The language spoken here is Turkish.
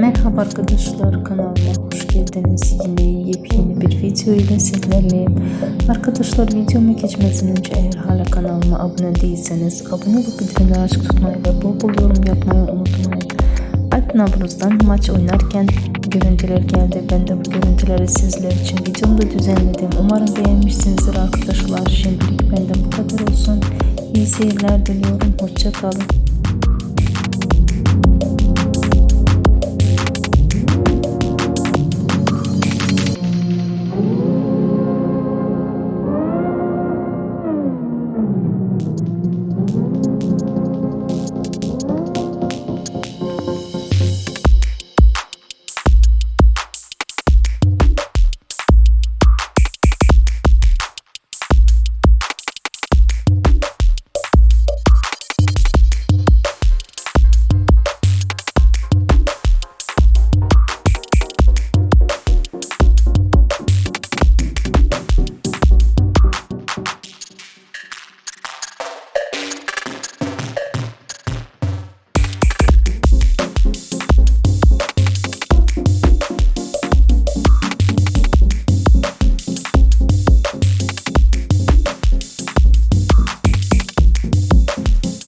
Merhaba arkadaşlar kanalıma hoş geldiniz. Yine yepyeni bir video ile sizlerleyim. Arkadaşlar videoma geçmeden önce eğer hala kanalıma abone değilseniz abone olup bildirimleri açık tutmayı ve bol bol yorum yapmayı unutmayın. Alp Navruz'dan maç oynarken görüntüler geldi. Ben de bu görüntüleri sizler için videomda düzenledim. Umarım beğenmişsinizdir arkadaşlar. Şimdilik benden bu kadar olsun. İyi seyirler diliyorum. Hoşçakalın.